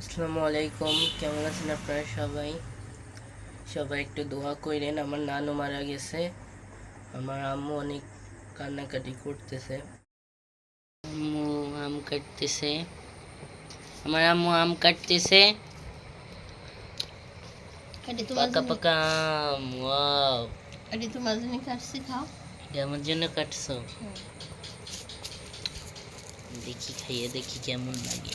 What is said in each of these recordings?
আসসালামু আলাইকুম। কেমন আছেন আপনারা সবাই? সবাই একটু দোয়া করেন আমার নানু মারা গেছে। আমার আম্মু অনেক কান্নাকাটি করতেছে। আম্মু আম কাটতেছে। আমার আম্মু আম কাটতেছে। পাকা পাকা আম ওয়াও। এটি তোমার জন্য কাটছি খাও। আমার জন্য কাটছো? দেখি খাইয়ে দেখি কেমন লাগে।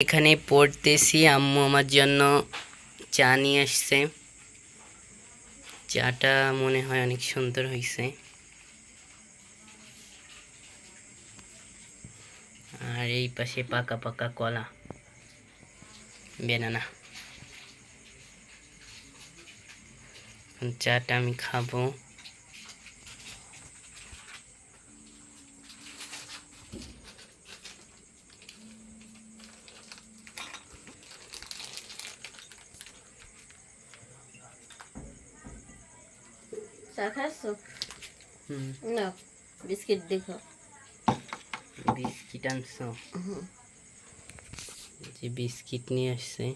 এখানে পড়তেছি, আম্মু আমার জন্য চা নিয়ে আসছে। চাটা মনে হয় অনেক সুন্দর হয়েছে। আর এই পাশে পাকা পাকা কলা। বেনানা। চাটা আমি খাব। চা খাচ্ছ না বিস্কিট দেখো। বিস্কিট আনছো? যে বিস্কিট নিয়ে আসছে।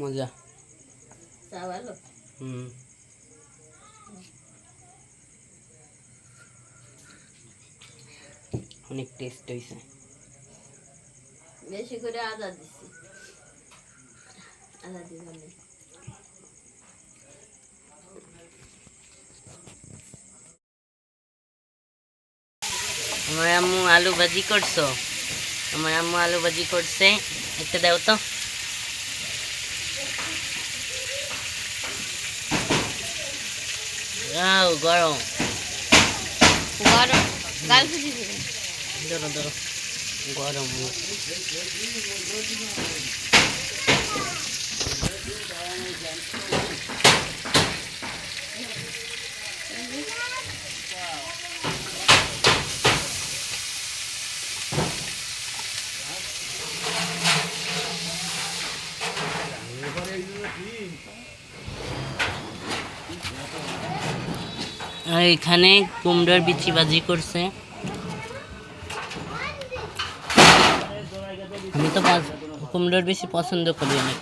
মজা। চা ভালো? হুম। অনেক টেস্ট হয়েছে বেশি করে আদা দিছি। আদা দিবেন আমার আম্মু আলু ভাজি করছ। আমার আম্মু আলু ভাজি করছে। একটা দাও তো। હા ગરમ. ગરમ. ગાલ સુધી ધરો ધરો ગરમ. এখানে কুমড়োর বিচি ভাজি করছে। আমি তো কুমড়োর বেশি পছন্দ করি অনেক।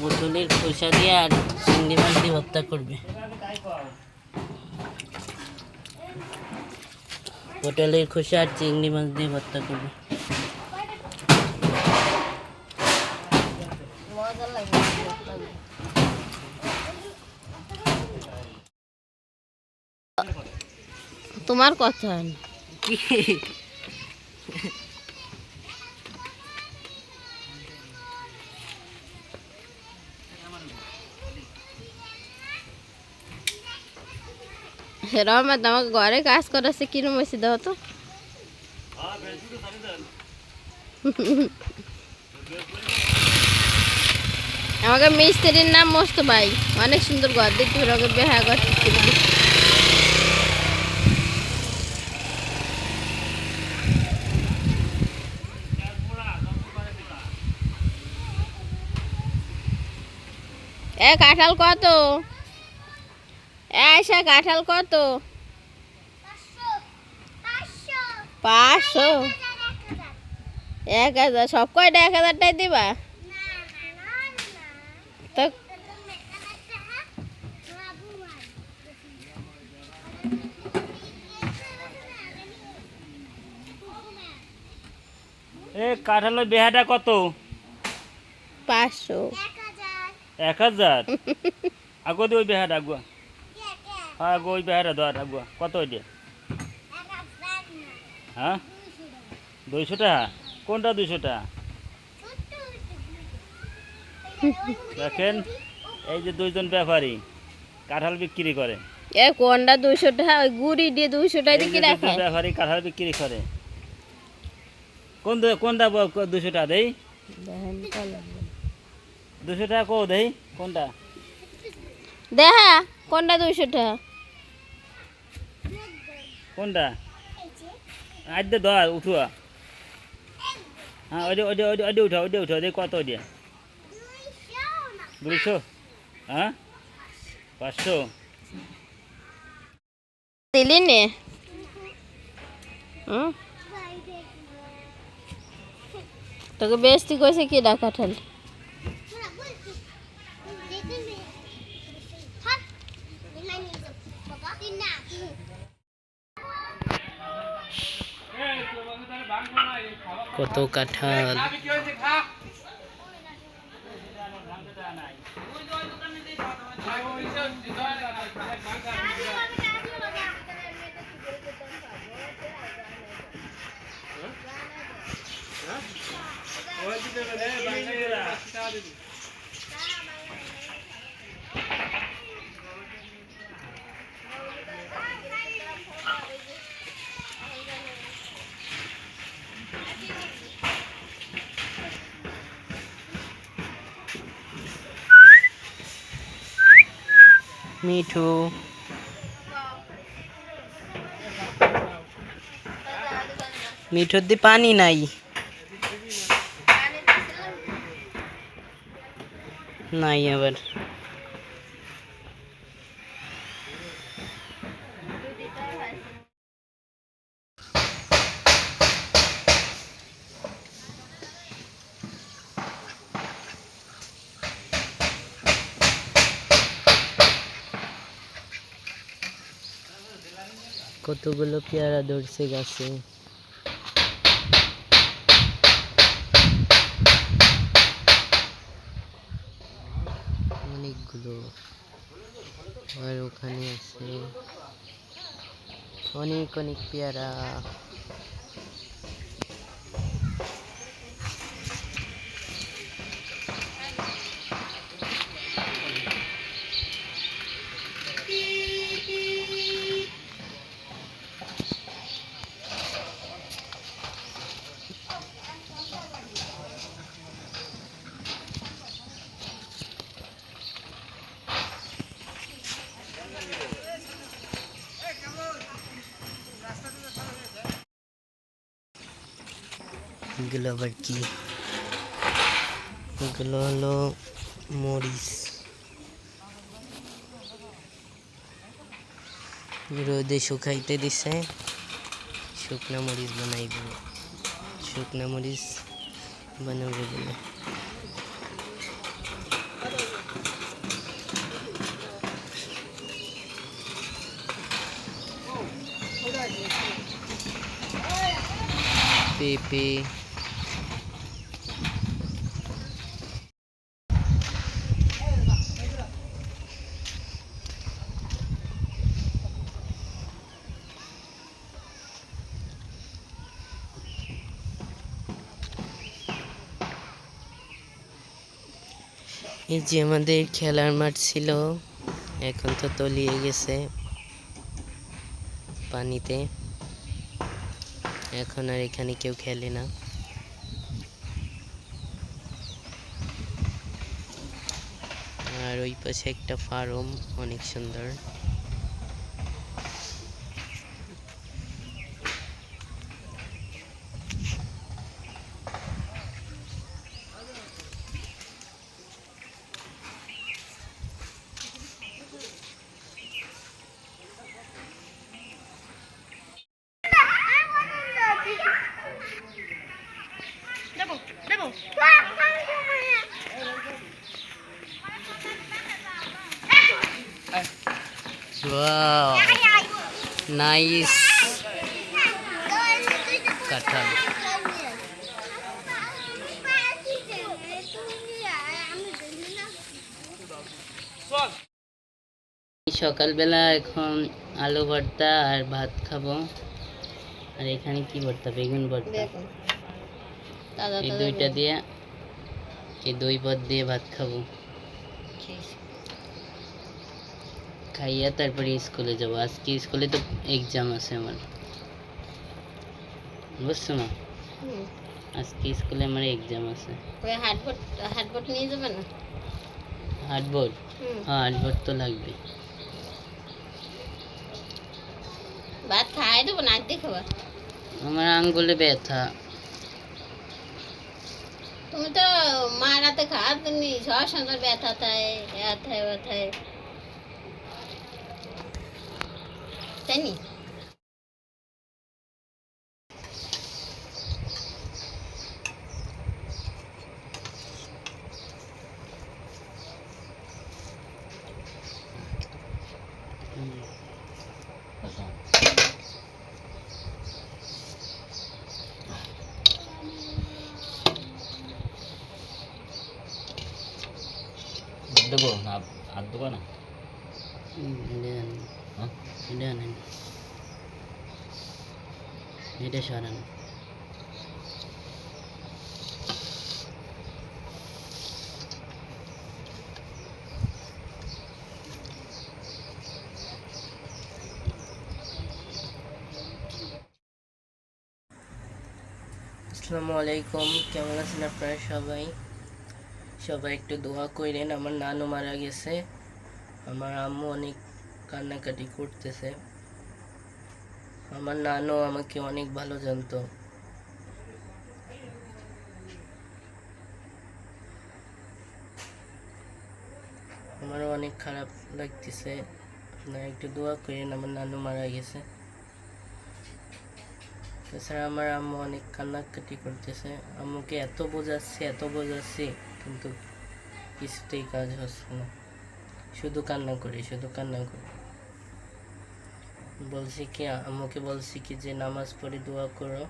পটলের খোসা দিয়ে আর চিংড়ি মাছ দিয়ে ভর্তা করবে। পটলের খোসা আর চিংড়ি মাছ দিয়ে ভর্তা করবে মজা লাগে ভর্তা দিয়ে। তোমার কথা হয় আমাকে ঘরে কাজ করাচ্ছে কিরম হয়েছে দাও তো। আমাকে মিস্ত্রির নাম মস্ত ভাই। অনেক সুন্দর ঘর দেখতে ওকে বেহা করতে এ, কাঁঠাল কত? আয়সা কাঁঠাল কত? পাঁচশো। এক হাজার, সব কয়টা এক হাজারটাই দিবা? এ কাঁঠালের বেহাটা কত? পাঁচশো। এক হাজার? আগো দি ওই বেহাটা আগুয়া হ্যাঁ আগো ওই বেহাটা আগুয়া কত ওইটা? হ্যাঁ? দুইশো টাকা? কোনটা দুইশো টাকা? দেখেন এই যে দুইজন ব্যাপারী কাঁঠাল বিক্রি করে। এ কোনটা দুশো টাকা? ওই গুড়ি দিয়ে দুশো টাকা দিয়ে দুজন ব্যাপারী কাঁঠাল বিক্রি করে। কোন দু- কোনটা ব- দুশো টাকা দেই দুশো টাকা কো দেই কোনটা দেখা কোনটা দুশো টাকা কোনটা আজ দে ধর উঠুয়া হ্যাঁ ওইটা ওইটা ওইটা ওইটা উঠা ওইটা উঠা ওইটা কত ওইটা দুইশো হ্যাঁ পাঁচশো দিলি নে হুম? তোকে বেশি কইছে কি ডাকা ঠাল? কত কাঁঠাল। মিঠু। মিঠুর দি পানি নাই। নাই আবার কতগুলো পেয়ারা ধরছে গাছে অনেকগুলো আর ওখানে আছে। অনেক অনেক পেয়ারা। এগুলো আবার কি? এগুলো হলো মরিচ। রোদে শুকাইতে দিছে। শুকনা মরিচ বানাইব। শুকনা মরিচ বানাবে বলে পেঁপে এই যে আমাদের খেলার মাঠ ছিল, এখন তো তলিয়ে গেছে পানিতে। এখন আর এখানে কেউ খেলে না। আর ওই পাশে একটা ফার্ম, অনেক সুন্দর। Wow, nice. কাঁঠাল সকালবেলা এখন আলু ভর্তা আর ভাত খাব। আর এখানে কি ভর্তা? বেগুন ভর্তা। এই দুইটা দিয়ে এই দই পদ দিয়ে ভাত খাব। খাইয়া তারপরে স্কুলে যাব আজকে স্কুলে তো এক্সাম আছে আমার বুঝছ না হুম। আজকে স্কুলে আমার এক্সাম আছে ওই হাটবোট হাটবোট নিয়ে যাবে না হাটবোর্ড হুম হ্যাঁ হাটবোর্ড তো লাগবে ভাত খাই দেবো না আর খাবা আমার আঙ্গুলে ব্যথা তুমি তো মারাতে খাওয়া তুমি সব সুন্দর ব্যথা থায় ব্যথায় ব্যথায় তাই নি দেবো না হাত দেবো না হুম, এটা আনেন। হ্যাঁ এটা আনেন এটা সরান আসসালামু আলাইকুম কেমন আছেন আপনারা সবাই সবাই একটু দোয়া করেন আমার নানু মারা গেছে আমার আম্মু অনেক কান্নাকাটি করতেছে আমার নানু আমাকে অনেক ভালো জানতো। আমারও অনেক খারাপ লাগতেছে। আপনারা একটু দোয়া করেন, আমার নানু মারা গেছে। তাছাড়া আমার আম্মু অনেক কান্নাকাটি করতেছে। আম্মুকে এত বোঝাচ্ছি এত বোঝাচ্ছি, কিন্তু কিছুতেই কাজ হচ্ছে না। শুধু কান্না করি, শুধু কান্না করি। বলছি কি, আম্মুকে বলছি কি যে নামাজ পড়ে দোয়া করো।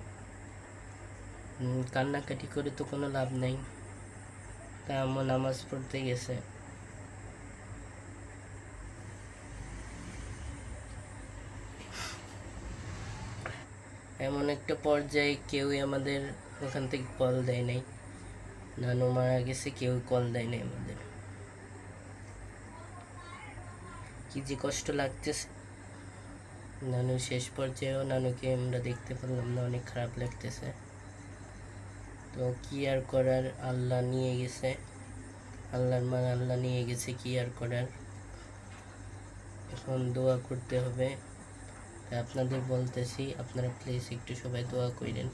কান্নাকাটি করে তো কোনো লাভ নেই। তাই আম্মু নামাজ পড়তে গেছে। এমন একটা পর্যায়ে কেউই আমাদের ওখান থেকে কল দেয় নাই। নানু মারা গেছে কেউ কল দেয় নাই আমাদের। কি যে কষ্ট লাগতেছে। নানু শেষ পর্যায়েও নানুকে আমরা দেখতে পারলাম না, অনেক খারাপ লাগতেছে। তো কি আর করার? আল্লাহ নিয়ে গেছে। আল্লাহর মান আল্লাহ নিয়ে গেছে, কি আর করার? এখন দোয়া করতে হবে। আপনাদের বলতেছি, আপনারা প্লিজ একটু সবাই দোয়া করেন।